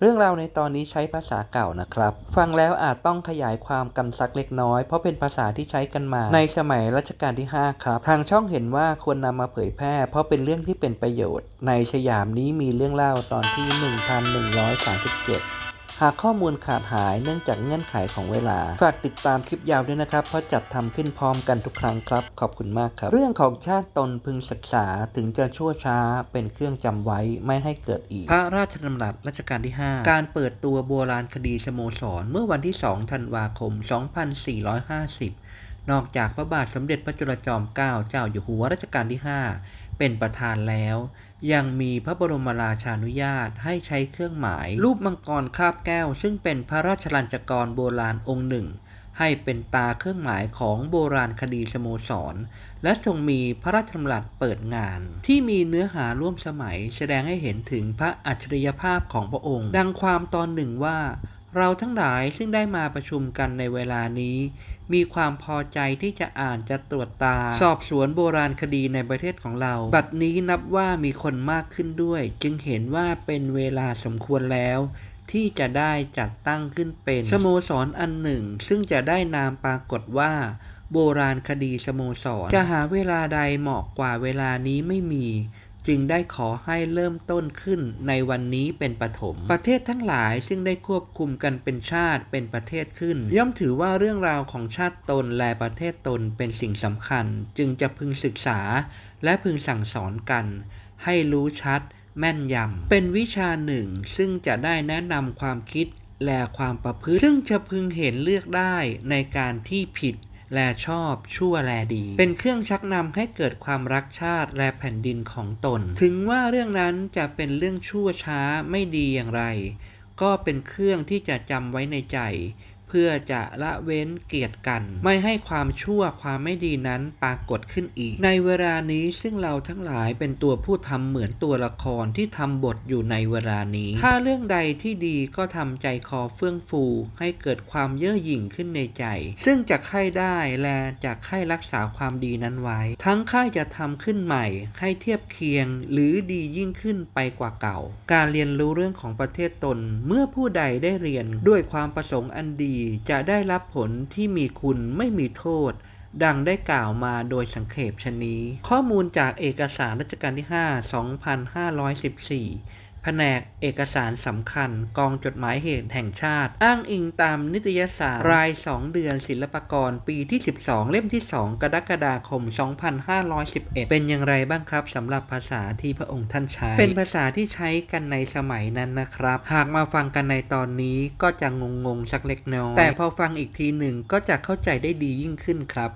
เรื่องราวในตอนนี้ใช้ภาษาเก่านะครับ ฟังแล้วอาจต้องขยายความกันสักเล็กน้อย เพราะเป็นภาษาที่ใช้กันมา ในสมัยรัชกาลที่ 5 ครับ ทางช่องเห็นว่าควรนำมาเผยแพร่ เพราะเป็นเรื่องที่เป็นประโยชน์ ในสยามนี้มีเรื่องเล่าตอนที่ 1137 หากข้อมูลขาดหายเนื่องจากเงื่อนไขของเวลา ฝากติดตามคลิปยาวด้วยนะครับ เพราะจัดทำขึ้นพร้อมกันทุกครั้งครับ ขอบคุณมากครับ เรื่องของชาติตนพึงศึกษาถึงจะชั่วช้าเป็นเครื่องจำไว้ไม่ให้เกิดอีก พระราชดำรัสรัชกาลที่ 5 การเปิดตัวโบราณคดีสโมสร เมื่อวันที่ 2 ธันวาคม 2450 นอกจากพระบาทสมเด็จพระจุลจอมเกล้าเจ้าอยู่หัวรัชกาลที่ 5 เป็นประธานแล้ว ยังมีพระบรมราชานุญาตให้ใช้เครื่องหมาย รูปมังกรคาบแก้ว ซึ่งเป็นพระราชลัญจกรโบราณองค์หนึ่ง ให้เป็นตาเครื่องหมายของโบราณคดีสโมสร และทรงมีพระราชดำรัสเปิดงาน ที่มีเนื้อหาร่วมสมัยแสดงให้เห็นถึงพระอัจฉริยภาพของพระองค์ ดังความตอนหนึ่งว่า เราทั้งหลายซึ่งได้มาประชุมกันในเวลานี้ มีความพอใจที่จะอ่านจะตรวจตา สอบสวนโบราณคดีในประเทศของเรา บัดนี้นับว่ามีคนมากขึ้นด้วย จึงเห็นว่าเป็นเวลาสมควรแล้ว ที่จะได้จัดตั้งขึ้นเป็น สโมสรอันหนึ่ง ซึ่งจะได้นามปรากฏว่า โบราณคดีสโมสร จะหาเวลาใดเหมาะกว่าเวลานี้ไม่มี จึงได้ขอให้เริ่มต้นขึ้นในวันนี้เป็นปฐม ประเทศทั้งหลายซึ่งได้ควบคุมกันเป็นชาติเป็นประเทศขึ้น ย่อมถือว่าเรื่องราวของชาติตนและประเทศตนเป็นสิ่งสำคัญ จึงจะพึงศึกษา และพึงสั่งสอนกัน ให้รู้ชัด แม่นยำ เป็นวิชาหนึ่งซึ่งจะได้แนะนำความคิดและความประพฤติ ซึ่งจะพึงเห็นเลือกได้ในการที่ผิด และชอบชั่วแลดี เป็นเครื่องชักนำให้เกิดความรักชาติและแผ่นดินของตน ถึงว่าเรื่องนั้นจะเป็นเรื่องชั่วช้าไม่ดีอย่างไร ก็เป็นเครื่องที่จะจำไว้ในใจ เพื่อจะละเว้นเกียรติกัน ไม่ให้ความชั่วความไม่ดีนั้นปรากฏขึ้นอีก ในเวลานี้ซึ่งเราทั้งหลายเป็นตัวผู้ทำเหมือนตัวละครที่ทำบทอยู่ในเวลานี้ ถ้าเรื่องใดที่ดีก็ทำใจคอเฟื่องฟู ให้เกิดความเย่อหยิ่งขึ้นในใจ ซึ่งจะใคร่ได้และจะใคร่รักษาความดีนั้นไว้ ทั้งค่ายจะทำขึ้นใหม่ให้เทียบเคียงหรือดียิ่งขึ้นไปกว่าเก่า การเรียนรู้เรื่องของประเทศตนเมื่อผู้ใดได้เรียนด้วยความประสงค์อันดีจะได้รับผลที่มีคุณไม่มีโทษ ดังได้กล่าวมาโดยสังเขปชนนี้ ข้อมูลจากเอกสารรัชกาลที่ 5 2514 นกเอกสารสำคัญ กองจดหมายเหตุแห่งชาติ อ้างอิงตามนิตยสารราย 2 เดือนศิลปกรปีที่ 12 เล่มที่ 2 กรกฎาคม 2511 เป็นอย่างไรบ้างครับสำหรับภาษาที่พระองค์ท่านใช้ เป็นภาษาที่ใช้กันในสมัยนั้นนะครับ หากมาฟังกันในตอนนี้ก็จะงงๆสักเล็กน้อยแต่พอฟังอีกทีหนึ่งก็จะเข้าใจได้ดียิ่งขึ้นครับ